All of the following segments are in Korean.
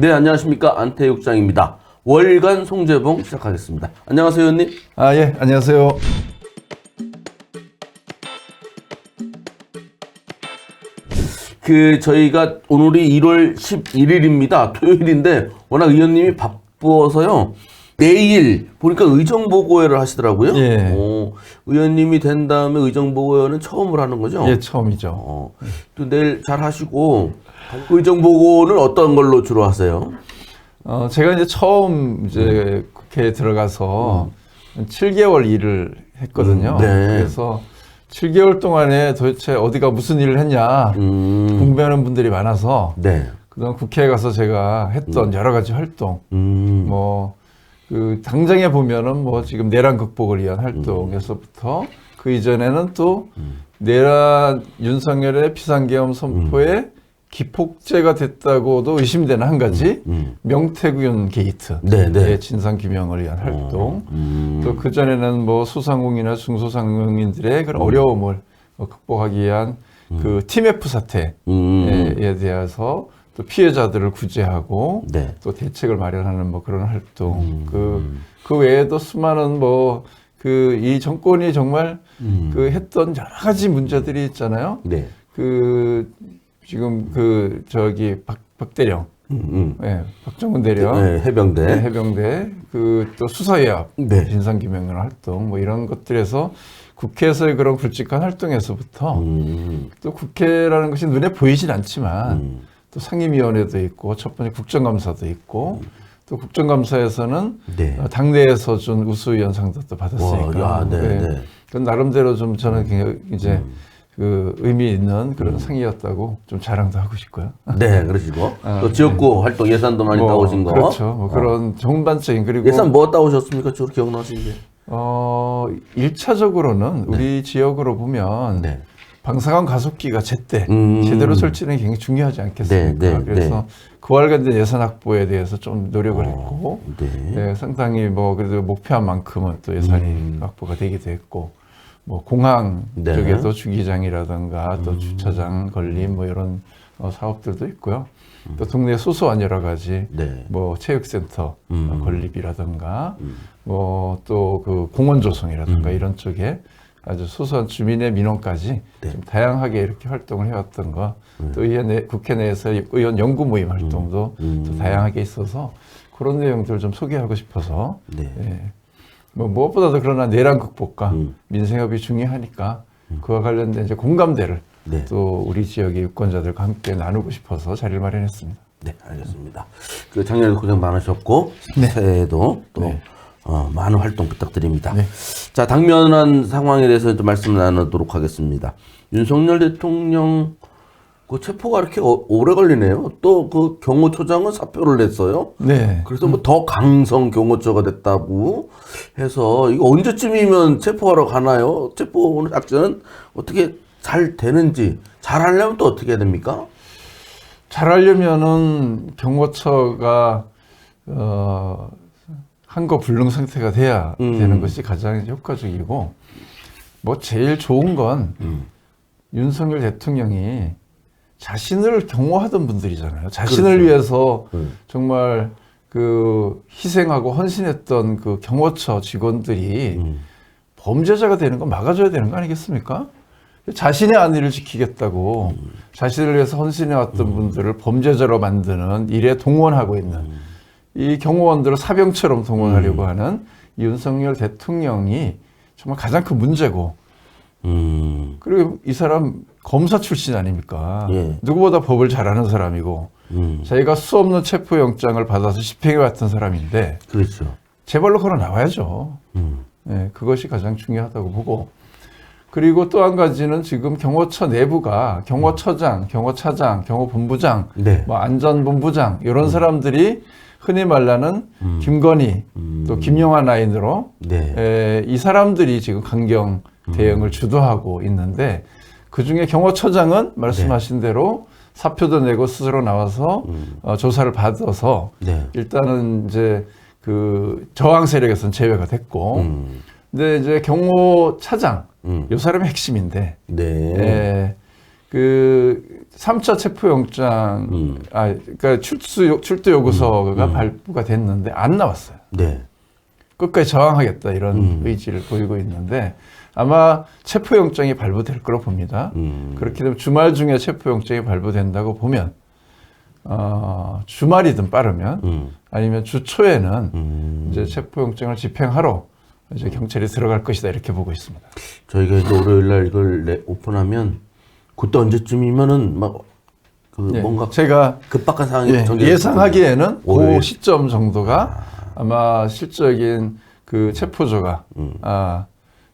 네, 안녕하십니까. 안태육장입니다. 월간 송재봉 시작하겠습니다. 안녕하세요, 의원님. 아, 예, 안녕하세요. 그, 저희가 오늘이 1월 11일입니다. 토요일인데, 워낙 의원님이 바빠서요. 내일 보니까 의정 보고회를 하시더라고요. 예. 어, 의원님이 된 다음에 의정 보고회는 처음으로 하는 거죠? 예, 처음이죠. 어, 또 내일 잘 하시고, 의정보고는 어떤 걸로 주로 하세요? 어, 제가 이제 처음 이제 국회에 들어가서 7개월 일을 했거든요. 음, 네. 그래서 7개월 동안에 도대체 어디가 무슨 일을 했냐 음, 궁금해하는 분들이 많아서 네. 그동안 국회에 가서 제가 했던 여러 가지 활동, 음, 뭐, 그, 당장에 보면은 뭐 지금 내란 극복을 위한 활동에서부터 그 이전에는 또 내란 윤석열의 비상계엄 선포에 기폭제가 됐다고도 의심되는 한 가지 음. 명태균 게이트. 네, 네. 의 진상 규명을 위한 활동. 음, 또 그전에는 뭐 소상공인이나 중소상공인들의 그런 어려움을 뭐 극복하기 위한 그 TMF 사태에 음, 대해서 또 피해자들을 구제하고 네. 또 대책을 마련하는 뭐 그런 활동 그, 그 외에도 수많은 뭐 그 이 정권이 정말 음. 그 했던 여러 가지 문제들이 있잖아요. 네. 그 지금 그 저기 박, 박대령, 음, 예, 박정훈 음. 대령, 네, 해병대. 네, 해병대, 그 또 수사회합, 네. 진상규명 활동 뭐 이런 것들에서 국회에서의 그런 굵직한 활동에서부터 음, 또 국회라는 것이 눈에 보이진 않지만 음. 또 상임위원회도 있고 첫 번째 국정감사도 있고 또 국정감사에서는 네. 어, 당내에서 준 우수위원상도 또 받았으니까 와, 야, 네, 네. 네. 그건 나름대로 좀 저는 굉장히 이제 음. 그 의미 있는 그런 상이었다고 좀 자랑도 하고 싶고요. 네, 그러시고 아, 또 지역구 활동 예산도 많이 뭐, 따오신 거. 그렇죠. 뭐 그런 전반적인 그리고 예산 뭐 따오셨습니까? 저 기억나시는 게? 어 1차적으로는 우리 지역으로 보면 네. 방사관 가속기가 제때 음. 제대로 설치는 게 굉장히 중요하지 않겠습니까? 네, 네, 그래서 그와 관련된 예산 확보에 대해서 좀 노력을 했고 네. 네, 상당히 뭐 그래도 목표한 만큼은 또 예산이 음. 확보가 되기도 했고 뭐 공항 네. 음. 쪽에도 주기장이라든가 또 주차장 건립 뭐 이런 어, 사업들도 있고요. 또 동네 소소한 여러 가지 네. 뭐 체육센터 음. 어, 건립이라든가 뭐또 그 공원 조성이라든가 이런 쪽에 아주 소소한 주민의 민원까지 음. 네. 좀 다양하게 이렇게 활동을 해왔던 거, 또 의원 내, 국회 내에서 의원 연구 모임 활동도 음. 또 다양하게 있어서 그런 내용들을 좀 소개하고 싶어서 네. 예. 뭐 무엇보다도 그러나 내란 극복과 음. 민생협이 중요하니까 그와 관련된 이제 공감대를 네. 또 우리 지역의 유권자들과 함께 나누고 싶어서 자리를 마련했습니다. 네, 알겠습니다. 그 작년에도 고생 많으셨고 새해에도 또 네. 어, 많은 활동 부탁드립니다. 네. 자, 당면한 상황에 대해서 좀 말씀 나누도록 하겠습니다. 윤석열 대통령 그 체포가 이렇게 어- 오래 걸리네요. 또 그 경호처장은 사표를 냈어요. 네. 그래서 뭐 더 강성 경호처가 됐다고 해서 이거 언제쯤이면 체포하러 가나요? 체포 작전은 어떻게 잘 되는지 잘 하려면 또 어떻게 해야 됩니까? 잘 하려면은 경호처가 어, 한거 불능 상태가 돼야 음. 되는 것이 가장 효과적이고 뭐 제일 좋은 건 음. 윤석열 대통령이 자신을 경호하던 분들이잖아요. 자신을 그렇죠. 위해서 음. 정말 그 희생하고 헌신했던 그 경호처 직원들이 음. 범죄자가 되는 건 막아줘야 되는 거 아니겠습니까? 자신의 안위를 지키겠다고 자신을 위해서 헌신해왔던 분들을 범죄자로 만드는 일에 동원하고 있는 이 경호원들을 사병처럼 동원하려고 하는 윤석열 대통령이 정말 가장 큰 문제고 음. 그리고 이 사람 검사 출신 아닙니까? 예. 누구보다 법을 잘 아는 사람이고 음. 자기가 수 없는 체포 영장을 받아서 집행해 왔던 사람인데 그렇죠. 제발로 걸어 나와야죠. 음. 예, 그것이 가장 중요하다고 보고 그리고 또 한 가지는 지금 경호처 내부가 경호처장, 경호차장, 경호본부장, 네. 뭐 안전본부장 이런 사람들이 흔히 말하는 김건희 음. 또 김영하 라인으로 네. 에, 이 사람들이 지금 강경 대응을 주도하고 있는데 그 중에 경호처장은 말씀하신 대로 사표도 내고 스스로 나와서 어, 조사를 받아서 네. 일단은 이제 그 저항 세력에서는 제외가 됐고 음. 근데 이제 경호 차장 음. 요 사람이 핵심인데 네. 예, 그 3차 체포영장, 음. 아, 그러니까 출수, 출두 요구서가 발부가 됐는데 안 나왔어요. 네. 끝까지 저항하겠다 이런 음. 의지를 보이고 있는데 아마 체포영장이 발부될 거로 봅니다. 음. 그렇게 되면 주말 중에 체포영장이 발부된다고 보면 어, 주말이든 빠르면 음. 아니면 주 초에는 음. 이제 체포영장을 집행하러 이제 경찰이 들어갈 것이다 이렇게 보고 있습니다. 저희가 이제 월요일 날 이걸 내- 오픈하면 그때 언제쯤이면은 막 그 예, 뭔가 제가 급박한 상황이 예, 예상하기에는. 그 시점 정도가 아 마 실적인 그 체포조가 음. 아,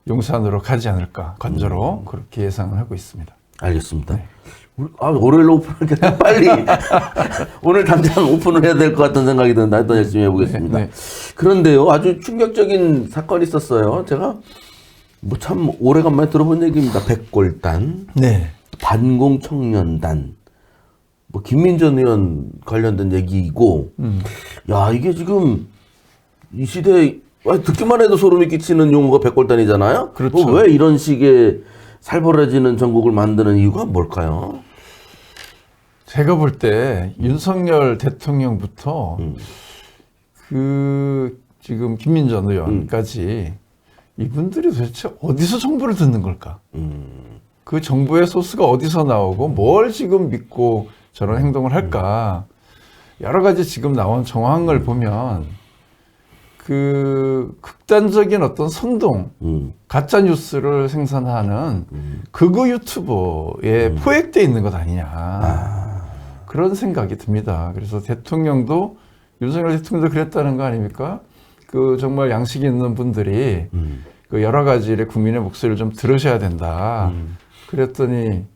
용산으로 가지 않을까 건조로 그렇게 예상을 하고 있습니다. 알겠습니다. 네. 아, 월요일 오픈하니까 빨리 오늘 당장 오픈을 해야 될 것 같은 생각이 드는데 하여튼 열심히 해보겠습니다. 네, 네. 그런데요, 아주 충격적인 사건이 있었어요. 제가 뭐 참 오래간만에 들어본 얘기입니다. 백골단, 네. 반공 청년단, 뭐 김민전 의원 관련된 얘기이고, 음. 야 이게 지금 이 시대 에 아, 듣기만 해도 소름이 끼치는 용어가 백골단이잖아요. 그렇죠. 어, 왜 이런 식의 살벌해지는 전국을 만드는 이유가 뭘까요? 제가 볼 때 윤석열 대통령부터 음. 그 지금 김민전 의원까지 이분들이 도대체 어디서 정보를 듣는 걸까? 음, 그 정보의 소스가 어디서 나오고 뭘 지금 믿고 저런 행동을 할까? 여러 가지 지금 나온 정황을 보면 그 극단적인 어떤 선동, 음, 가짜 뉴스를 생산하는 음. 극우 유튜버에 포획돼 있는 것 아니냐 그런 생각이 듭니다. 그래서 대통령도 윤석열 대통령도 그랬다는 거 아닙니까? 그 정말 양식 있는 분들이 음, 그 여러 가지의 국민의 목소리를 좀 들으셔야 된다. 음. 그랬더니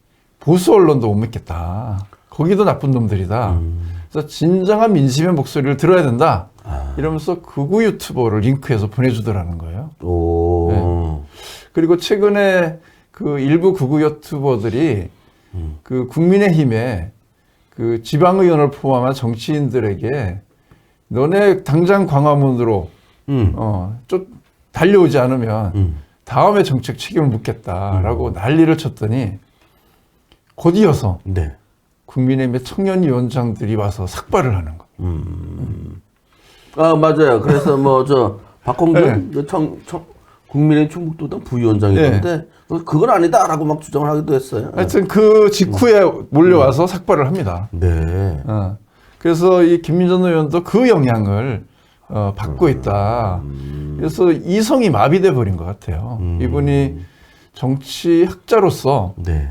보수 언론도 못 믿겠다. 거기도 나쁜 놈들이다. 음. 그래서 진정한 민심의 목소리를 들어야 된다. 아. 이러면서 극우 유튜버를 링크해서 보내주더라는 거예요. 오, 네. 그리고 최근에 그 일부 극우 유튜버들이 음. 그 국민의힘에 그 지방의원을 포함한 정치인들에게 너네 당장 광화문으로 음, 어, 좀 달려오지 않으면 음. 다음에 정책 책임을 묻겠다라고 난리를 쳤더니 곧 이어서 네, 국민의힘의 청년위원장들이 와서 삭발을 하는 거예요. 음. 아 맞아요. 그래서 뭐 저 박홍근 그 청, 청 국민의 충북도당 부위원장이던데 그건 아니다라고 막 주장을 하기도 했어요. 하여튼 그 직후에 몰려와서 삭발을 합니다. 네. 어. 그래서 이 김민전 의원도 그 영향을 어, 받고 있다. 그래서 이성이 마비돼 버린 것 같아요. 음. 이분이 정치 학자로서 네.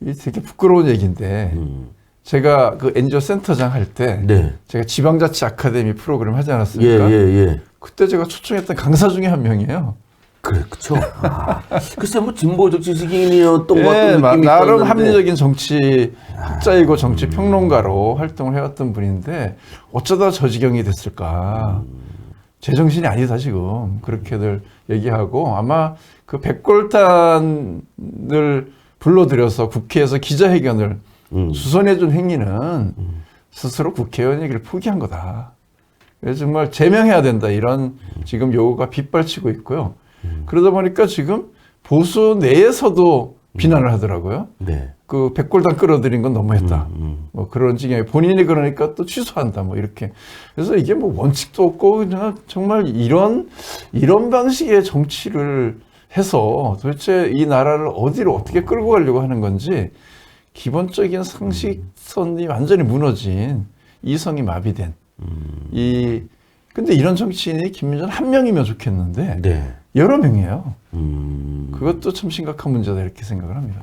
이 되게 부끄러운 얘기인데 음. 제가 그 엔지오 센터장 할때 네. 제가 지방자치 아카데미 프로그램 하지 예, 않았습니까? 예, 예. 그때 제가 초청했던 강사 중에 한 명이에요. 그래, 그쵸. 아, 글쎄, 뭐, 진보적 지식인이었던 것 예, 같은 마- 느낌이 나름 있었는데. 합리적인 정치 학자이고 정치 평론가로 활동을 해왔던 분인데 어쩌다 저 지경이 됐을까? 제정신이 아니다 지금 그렇게들 얘기하고 아마 그 백골단을 불러들여서 국회에서 기자회견을 음. 수선해준 행위는 스스로 국회의원이기를 포기한 거다. 그래서 정말 제명해야 된다 이런 지금 요구가 빗발치고 있고요. 그러다 보니까 지금 보수 내에서도 비난을 하더라고요. 네. 그 백골단 끌어들인 건 너무했다. 음. 뭐 그런 지경에 본인이 그러니까 또 취소한다 뭐 이렇게. 그래서 이게 뭐 원칙도 없고 그냥 정말 이런 이런 방식의 정치를 해서 도대체 이 나라를 어디로 어떻게 끌고 가려고 하는 건지 기본적인 상식선이 완전히 무너진 이성이 마비된 이 근데 이런 정치인이 김민전 한 명이면 좋겠는데 네. 여러 명이에요. 음. 그것도 참 심각한 문제다 이렇게 생각을 합니다.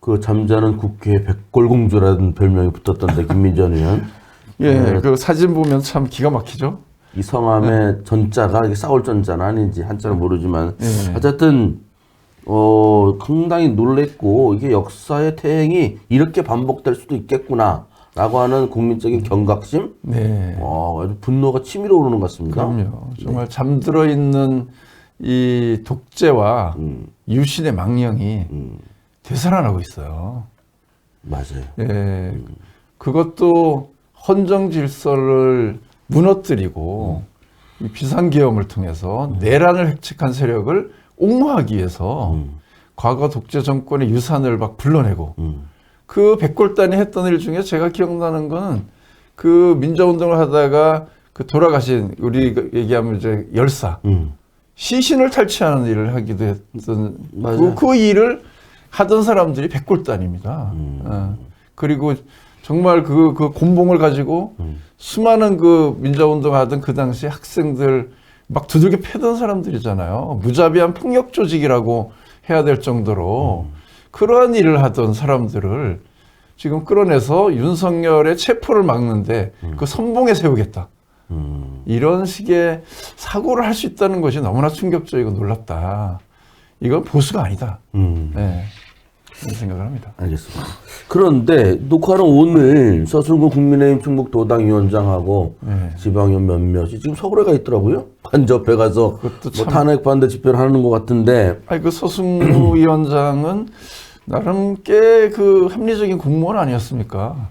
그 잠자는 국회 백골공주라는 별명이 붙었던데, 김민전 의원. 예, 네. 그 사진 보면 참 기가 막히죠. 이 성함의 네. 전자가 이게 싸울 전자는 아닌지 한자는 모르지만 네. 어쨌든 어 상당히 놀랬고 이게 역사의 태행이 이렇게 반복될 수도 있겠구나 라고 하는 국민적인 경각심, 네, 어 아주 분노가 치밀어 오르는 것 같습니다. 그럼요. 정말 잠들어 있는 이 독재와 음, 유신의 망령이 음, 되살아나고 있어요. 맞아요. 예, 그것도 헌정 질서를 무너뜨리고 이 비상계엄을 통해서 내란을 획책한 세력을 옹호하기 위해서 음, 과거 독재 정권의 유산을 막 불러내고 음, 그 백골단이 했던 일 중에 제가 기억나는 거는 그 민주운동을 하다가 그 돌아가신 우리 그 얘기하면 이제 열사 음. 시신을 탈취하는 일을 하기도 했던. 그, 그 일을 하던 사람들이 백골단입니다. 음. 어. 그리고 정말 그, 그 곤봉을 가지고 음. 수많은 그 민주운동 하던 그 당시 학생들 막 두들겨 패던 사람들이잖아요. 무자비한 폭력 조직이라고 해야 될 정도로 그러한 일을 하던 사람들을 지금 끌어내서 윤석열의 체포를 막는데 그 선봉에 세우겠다. 음. 이런 식의 사고를 할 수 있다는 것이 너무나 충격적이고 놀랍다. 이건 보수가 아니다. 음. 네. 그런 생각을 합니다. 알겠습니다. 그런데 녹화는 오늘 서승구 국민의힘 충북 도당 위원장하고 네. 지방의원 몇몇이 지금 서울에 가 있더라고요. 간접해 가서 그것도 뭐 참- 탄핵 반대 집회를 하는 것 같은데 아니 그 서승우 위원장은 나름 꽤 그 합리적인 공무원 아니었습니까?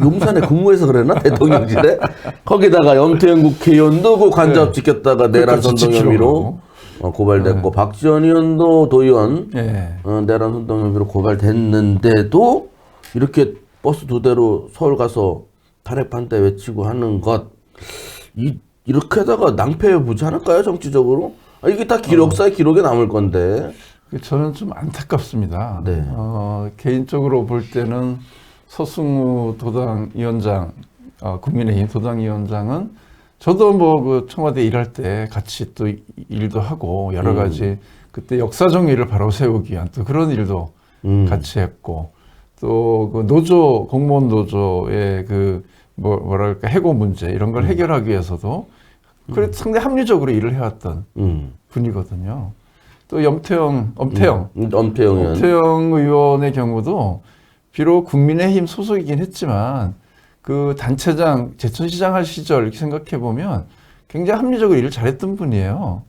용산에 근무해서 그랬나 대통령실에 거기다가 염태영 국회의원도 그 간접 지켰다가 내란 선동 지키려고 혐의로 어, 고발됐고 박지원 의원도 도의원 예. 어, 내란 선동 혐의로 고발됐는데도 이렇게 버스 두 대로 서울 가서 탄핵 반대 외치고 하는 것 이, 이렇게 하다가 낭패 보지 않을까요 정치적으로? 아, 이게 다 기록사의 기록에 남을 건데. 그 저는 좀 안타깝습니다. 네. 어, 개인적으로 볼 때는 서승우 도당 위원장, 어, 국민의힘 도당 위원장은 저도 뭐 그 청와대 일할 때 같이 또 이- 일도 하고 여러 음. 가지 그때 역사적 일을 바로 세우기 위한 또 그런 일도 음. 같이 했고 또 그 노조 공무원 노조의 그 뭐, 뭐랄까 해고 문제 이런 음. 걸 해결하기 위해서도 그래 상당히 합리적으로 일을 해왔던 음. 분이거든요. 또 염태영, 엄태영, 음, 엄태영 의원. 엄태영 의원의 경우도 비록 국민의힘 소속이긴 했지만 그 단체장 제천시장 할 시절 이렇게 생각해 보면 굉장히 합리적으로 일을 잘했던 분이에요.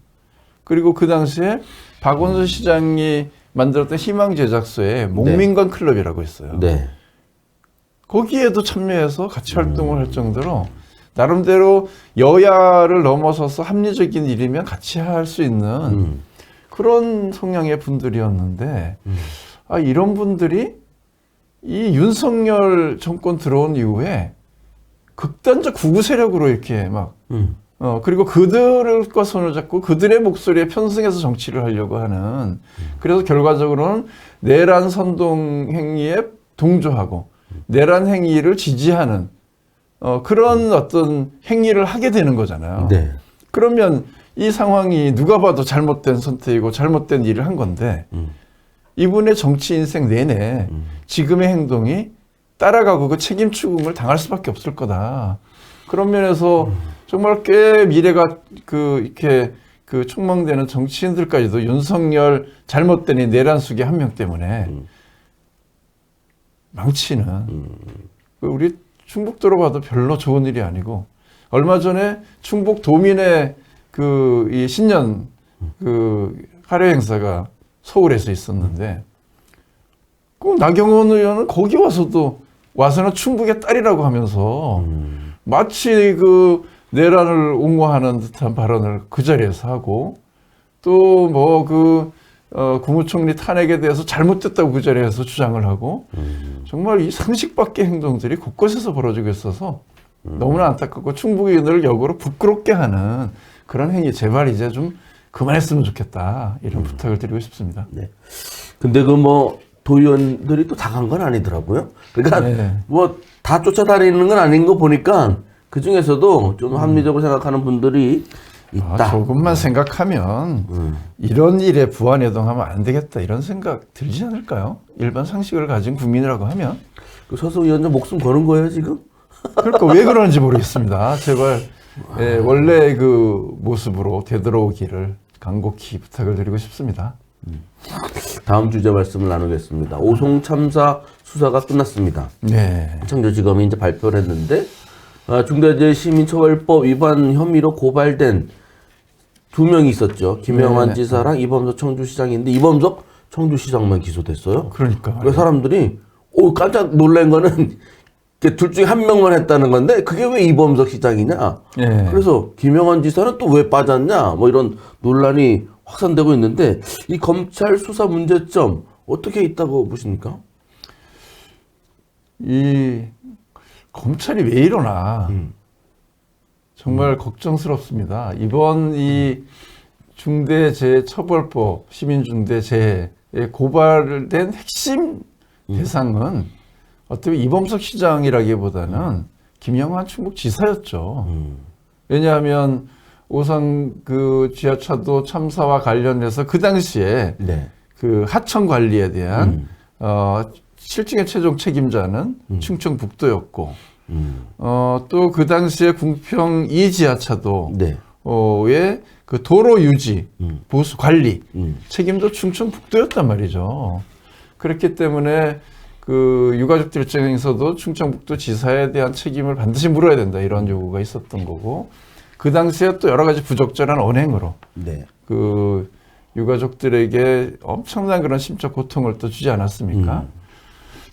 그리고 그 당시에 박원순 시장이 만들었던 희망 제작소에 목민관 클럽이라고 있어요. 네. 거기에도 참여해서 같이 활동을 할 정도로 나름대로 여야를 넘어서서 합리적인 일이면 같이 할 수 있는 음. 그런 성향의 분들이었는데 음. 아 이런 분들이 이 윤석열 정권 들어온 이후에 극단적 구구 세력으로 이렇게 막 음. 어, 그리고 그들과 손을 잡고 그들의 목소리에 편승해서 정치를 하려고 하는 그래서 결과적으로는 내란 선동 행위에 동조하고 내란 행위를 지지하는 어, 그런 어떤 행위를 하게 되는 거잖아요. 네. 그러면 이 상황이 누가 봐도 잘못된 선택이고 잘못된 일을 한 건데 음. 이분의 정치 인생 내내 음. 지금의 행동이 따라가고 그 책임 추궁을 당할 수밖에 없을 거다. 그런 면에서 정말 꽤 미래가 그 이렇게 그 촉망되는 정치인들까지도 윤석열 잘못된 이 내란 속의 한 명 때문에 음. 망치는 그 우리 충북도로 봐도 별로 좋은 일이 아니고 얼마 전에 충북 도민의 그 이 신년 그 할애 행사가 서울에서 있었는데 그 나경원 의원은 거기 와서도 와서는 충북의 딸이라고 하면서 음. 마치 그 내란을 옹호하는 듯한 발언을 그 자리에서 하고 또 뭐그 어, 국무총리 탄핵에 대해서 잘못됐다고 그 자리에서 주장을 하고 음. 정말 이 상식 밖의 행동들이 곳곳에서 벌어지고 있어서 너무나 안타깝고 충북인을 역으로 부끄럽게 하는 그런 행위 제발 이제 좀 그만했으면 좋겠다 이런 부탁을 드리고 싶습니다. 네. 근데 그 뭐 도의원들이 또 다 간 건 아니더라고요. 그러니까 네. 뭐다 쫓아다니는 건 아닌 거 보니까 그 중에서도 좀 합리적으로 생각하는 분들이 아, 있다. 조금만 생각하면 음. 이런 일에 부안해동하면 안 되겠다 이런 생각 들지 않을까요? 일반 상식을 가진 국민이라고 하면 그 서승 위원장 목숨 거는 거예요 지금? 그러니까 왜 그러는지 모르겠습니다. 제발 예, 원래 그 모습으로 되돌아오기를 간곡히 부탁을 드리고 싶습니다. 다음 주제 말씀을 나누겠습니다. 오송 참사 수사가 끝났습니다. 네. 청주지검이 이제 발표를 했는데 아, 중대재해 시민처벌법 위반 혐의로 고발된 두 명이 있었죠. 김영환 네. 지사랑 이범석 청주시장인데 이범석 청주시장만 기소됐어요. 그러니까 그 사람들이 오 깜짝 놀란 거는 둘 중에 한 명만 했다는 건데 그게 왜 이범석 시장이냐? 예. 그래서 김영환 지사는 또 왜 빠졌냐? 뭐 이런 논란이 확산되고 있는데 이 검찰 수사 문제점 어떻게 있다고 보십니까? 이 검찰이 왜 이러나 음. 정말 걱정스럽습니다. 이번 이 중대재해처벌법 시민중대재해에 고발된 핵심 대상은 어떻게 이범석 시장이라기보다는 김영환 충북 지사였죠. 음. 왜냐하면 오산 그 지하차도 참사와 관련해서 그 당시에 네. 그 하청 관리에 대한 음. 어, 실증의 최종 책임자는 음. 충청북도였고 음. 어, 또 그 당시에 궁평 이 지하차도의 네. 그 도로 유지 음. 보수 관리 음. 책임도 충청북도였단 말이죠. 그렇기 때문에 그 유가족들 입장에서도 충청북도 지사에 대한 책임을 반드시 물어야 된다 이런 요구가 있었던 거고 그 당시에 또 여러 가지 부적절한 언행으로 네. 그 유가족들에게 엄청난 그런 심적 고통을 또 주지 않았습니까? 음.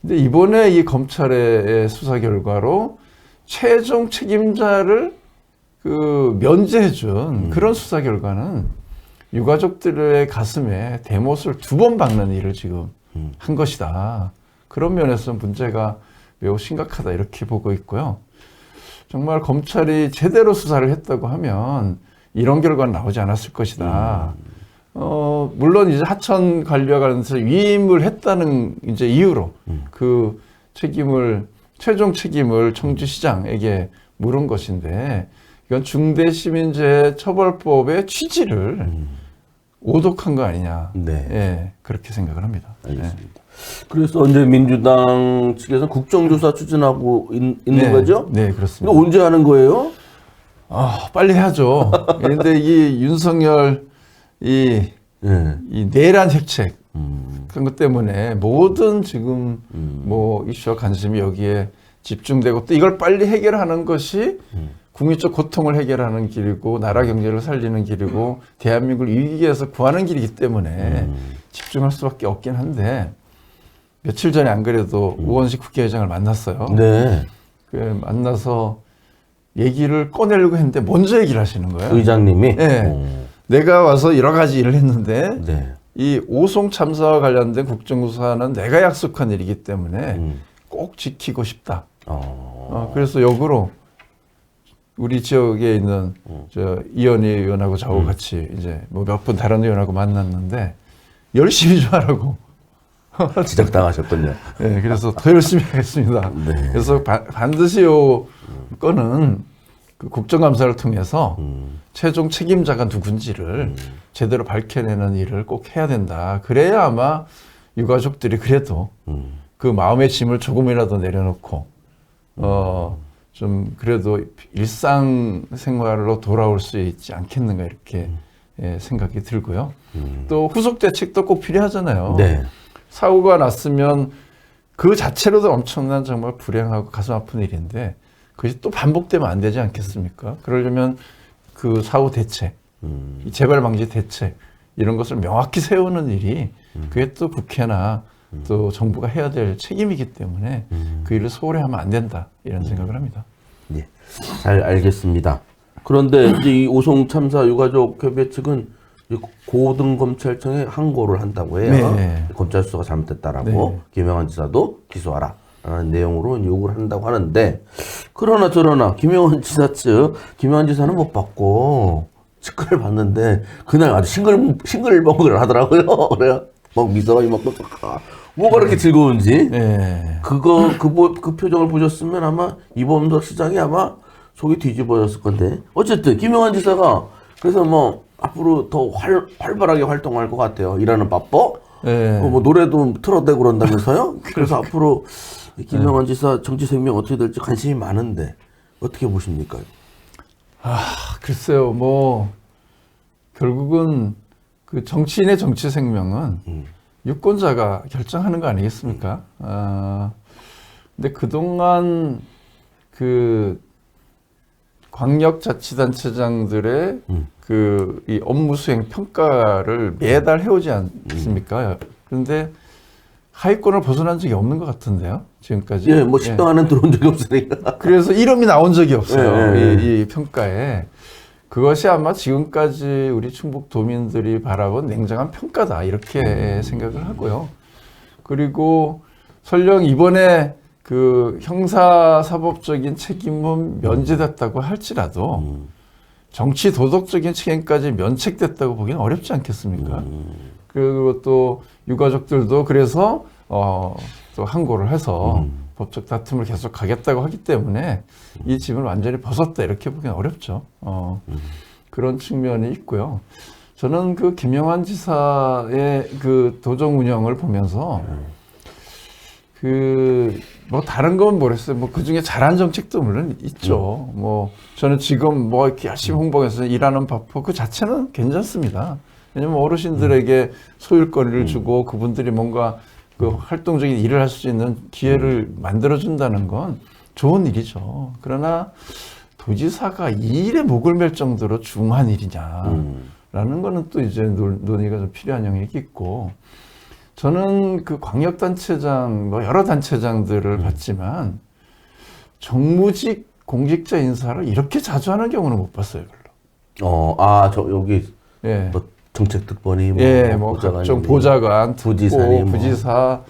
근데 이번에 이 검찰의 수사 결과로 최종 책임자를 그 면제해준 음. 그런 수사 결과는 유가족들의 가슴에 대못을 두 번 박는 일을 지금 음. 한 것이다. 그런 면에서 문제가 매우 심각하다 이렇게 보고 있고요. 정말 검찰이 제대로 수사를 했다고 하면 이런 결과는 나오지 않았을 것이다. 어, 물론 이제 하천 관리와 관련해서 위임을 했다는 이제 이유로 음. 그 책임을 최종 책임을 청주시장에게 물은 것인데 이건 중대시민재해 처벌법의 취지를 음. 오독한 거 아니냐. 네. 예, 그렇게 생각을 합니다. 예. 알겠습니다. 그래서 이제 민주당 측에서 국정조사 추진하고 있, 는 네, 거죠? 네, 그렇습니다. 언제 하는 거예요? 아, 빨리 해야죠. 그런데 이 윤석열 이, 네. 이 내란 획책 음. 그런 것 때문에 모든 지금 음. 뭐 이슈와 관심이 여기에 집중되고 또 이걸 빨리 해결하는 것이 음. 국민적 고통을 해결하는 길이고 나라 경제를 살리는 길이고 대한민국을 위기에서 구하는 길이기 때문에 음. 집중할 수밖에 없긴 한데 며칠 전에 안 그래도 우원식 국회의장을 만났어요. 음. 네. 그 만나서 얘기를 꺼내려고 했는데 먼저 얘기를 하시는 거예요. 의장님이. 네. 어. 내가 와서 여러 가지 일을 했는데 네. 이 오송 참사와 관련된 국정조사는 내가 약속한 일이기 때문에 음. 꼭 지키고 싶다. 어. 어, 그래서 역으로 우리 지역에 있는 음. 저 이현희 의원하고 저하고 같이 이제 뭐 몇 분 다른 의원하고 만났는데 열심히 좀 하라고. 지적당하셨군요. 네, 그래서 더 열심히 하겠습니다. 네. 그래서 바- 반드시 요 건은 그 국정감사를 통해서 음. 최종 책임자가 누군지를 제대로 밝혀내는 일을 꼭 해야 된다. 그래야 아마 유가족들이 그래도 음. 그 마음의 짐을 조금이라도 내려놓고 어 좀 그래도 일상 생활로 돌아올 수 있지 않겠는가 이렇게 예, 생각이 들고요. 음. 또 후속 대책도 꼭 필요하잖아요. 네. 사고가 났으면 그 자체로도 엄청난 정말 불행하고 가슴 아픈 일인데 그것이 또 반복되면 안 되지 않겠습니까? 그러려면 그 사후 대책, 음. 이 재발 방지 대책 이런 것을 명확히 세우는 일이 그게 또 국회나 또 정부가 해야 될 책임이기 때문에 그 일을 소홀히 하면 안 된다 이런 생각을 합니다. 네. 잘 알겠습니다. 그런데 이제 이 오송 참사 유가족 협의회 측은 고등검찰청에 항고를 한다고 해요. 네. 검찰 수사가 잘못됐다라고 네. 김영환 지사도 기소하라. 라는 내용으로 요구를 한다고 하는데 그러나 저러나 김영환 지사 측 김영환 지사는 못 받고 측근을 받는데 그날 아주 싱글 싱글벙글 하더라고요. 그래요. 막 미소가 막 뭐가 그렇게 즐거운지 네. 그거 그, 보- 그 표정을 보셨으면 아마 이범석 시장이 아마 속이 뒤집어졌을 건데 어쨌든 김영환 지사가 그래서 뭐 앞으로 더 활, 활발하게 활동할 것 같아요. 일하는 바빠. 네. 어, 뭐 노래도 틀어대고 그런다면서요. 그래서 앞으로 이 김영환 지사 정치 생명 어떻게 될지 관심이 많은데 어떻게 보십니까? 아, 글쎄요, 뭐, 결국은 그 정치인의 정치 생명은 음. 유권자가 결정하는 거 아니겠습니까? 아, 근데 그동안 그 광역자치단체장들의 음. 그이 업무 수행 평가를 매달 해오지 않습니까? 그런데 하위권을 벗어난 적이 없는 것 같은데요, 지금까지. 예, 뭐 식당 안에 들어온 적이 없으니까. 그래서 이름이 나온 적이 없어요. 예, 예, 이, 이 평가에. 그것이 아마 지금까지 우리 충북 도민들이 바라본 냉정한 평가다. 이렇게 생각을 하고요. 그리고 설령 이번에 그 형사사법적인 책임은 면제됐다고 할지라도 음. 정치 도덕적인 책임까지 면책됐다고 보기는 어렵지 않겠습니까? 음. 그리고 또 유가족들도 그래서 어, 또 항고를 해서 음. 법적 다툼을 계속 가겠다고 하기 때문에 이 짐을 완전히 벗었다 이렇게 보기는 어렵죠. 어, 음. 그런 측면이 있고요. 저는 그 김영환 지사의 그 도정 운영을 보면서 그 뭐 다른 건 모르겠어요. 뭐 그 중에 잘한 정책도 물론 있죠. 뭐 저는 지금 뭐 이렇게 열심히 홍보해서 일하는 바포 그 자체는 괜찮습니다. 왜냐면 어르신들에게 소일거리를 주고 그분들이 뭔가 그 활동적인 일을 할 수 있는 기회를 만들어 준다는 건 좋은 일이죠. 그러나 도지사가 이 일에 목을 맬 정도로 중한 일이냐. 음. 라는 거는 또 이제 논- 논의가 좀 필요한 영역이 있고 저는 그 광역단체장 뭐 여러 단체장들을 봤지만 정무직 공직자 인사를 이렇게 자주 하는 경우는 못 봤어요 별로. 어, 아, 저 여기 예, 뭐 정책 특보니 뭐, 예, 뭐 보좌관이 각종 보좌관, 부지사니 특보, 뭐. 부지사.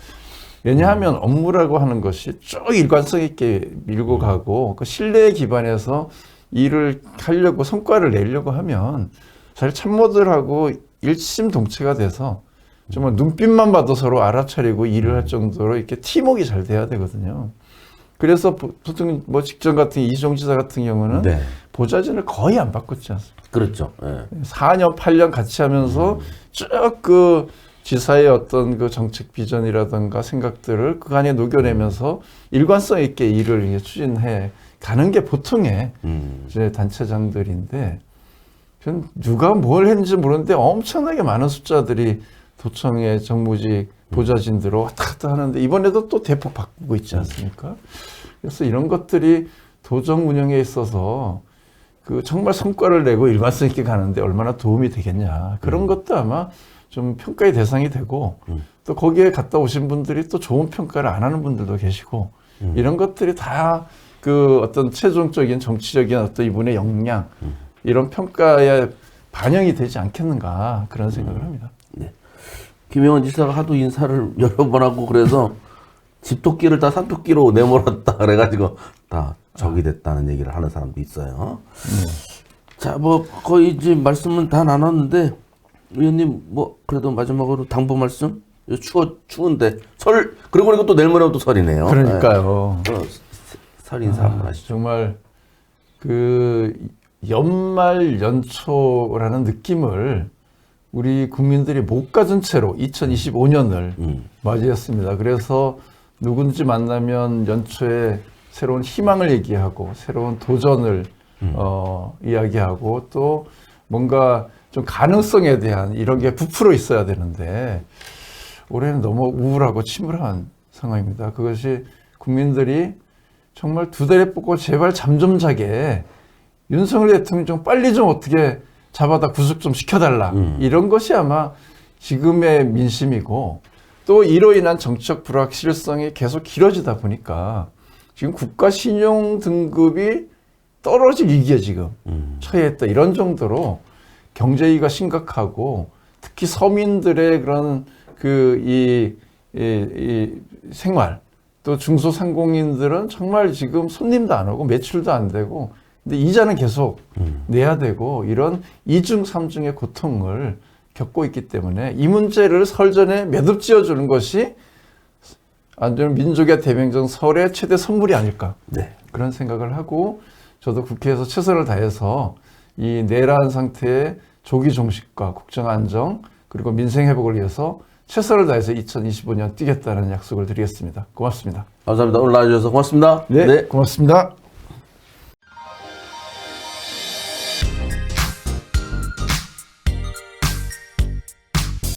왜냐하면 업무라고 하는 것이 쭉 일관성 있게 밀고 가고 그 신뢰에 기반해서 일을 하려고 성과를 내려고 하면 사실 참모들하고 일심동체가 돼서 정말 눈빛만 봐도 서로 알아차리고 일을 할 정도로 이렇게 팀워크가 잘 돼야 되거든요. 그래서 보- 보통 뭐 직전 같은 이종 지사 같은 경우는 네. 보좌진을 거의 안 바꿨지 않습니까? 그렇죠. 예. 4년, 8년 같이 하면서 쭉그 지사의 어떤 그 정책 비전이라든가 생각들을 그 안에 녹여내면서 일관성 있게 일을 추진해 가는 게 보통의 음. 이제 단체장들인데 전 누가 뭘 했는지 모르는데 엄청나게 많은 숫자들이 도청의 정무직 보좌진들로 왔다 갔다 하는데 이번에도 또 대폭 바꾸고 있지 않습니까? 그래서 이런 것들이 도정 운영에 있어서 그 정말 성과를 내고 일관성 있게 가는데 얼마나 도움이 되겠냐 그런 것도 아마 좀 평가의 대상이 되고 음. 또 거기에 갔다 오신 분들이 또 좋은 평가를 안 하는 분들도 계시고 음. 이런 것들이 다 그 어떤 최종적인 정치적인 어떤 이분의 역량 이런 평가에 반영이 되지 않겠는가 그런 생각을 합니다. 김영원 지사가 하도 인사를 여러 번 하고 그래서 집토끼를 다 산토끼로 내몰았다 그래가지고 다 적이 됐다는 얘기를 하는 사람도 있어요. 자, 뭐 거의 이제 말씀은 다 나눴는데 의원님 뭐 그래도 마지막으로 당부 말씀? 추워 추운데 설 그리고 또 내일 모레면 또 설이네요. 그러니까요. 네. 어, 설 인사 한번 아, 하시죠. 정말 그 연말 연초라는 느낌을 우리 국민들이 못 가진 채로 2025년을 음. 맞이했습니다. 그래서 누군지 만나면 연초에 새로운 희망을 얘기하고 새로운 도전을 어, 이야기하고 또 뭔가 좀 가능성에 대한 이런 게 부풀어 있어야 되는데 올해는 너무 우울하고 침울한 상황입니다. 그것이 국민들이 정말 두 달에 뽑고 제발 잠 좀 자게 윤석열 대통령 좀 빨리 좀 어떻게 잡아다 구속 좀 시켜달라 음. 이런 것이 아마 지금의 민심이고 또 이로 인한 정치적 불확실성이 계속 길어지다 보니까 지금 국가 신용 등급이 떨어질 위기에 지금 음. 처해있다 이런 정도로 경제위기가 심각하고 특히 서민들의 그런 그이 이, 이 생활 또 중소상공인들은 정말 지금 손님도 안 오고 매출도 안 되고 근데 이자는 계속 음. 내야 되고 이런 이중 삼중의 고통을 겪고 있기 때문에 이 문제를 설전에 매듭 지어주는 것이 안전 민족의 대명정 설의 최대 선물이 아닐까 네. 그런 생각을 하고 저도 국회에서 최선을 다해서 이 내란 상태의 조기 종식과 국정 안정 그리고 민생 회복을 위해서 최선을 다해서 2025년 뛰겠다는 약속을 드리겠습니다. 고맙습니다. 감사합니다. 오늘 나와주셔서 고맙습니다. 고맙습니다.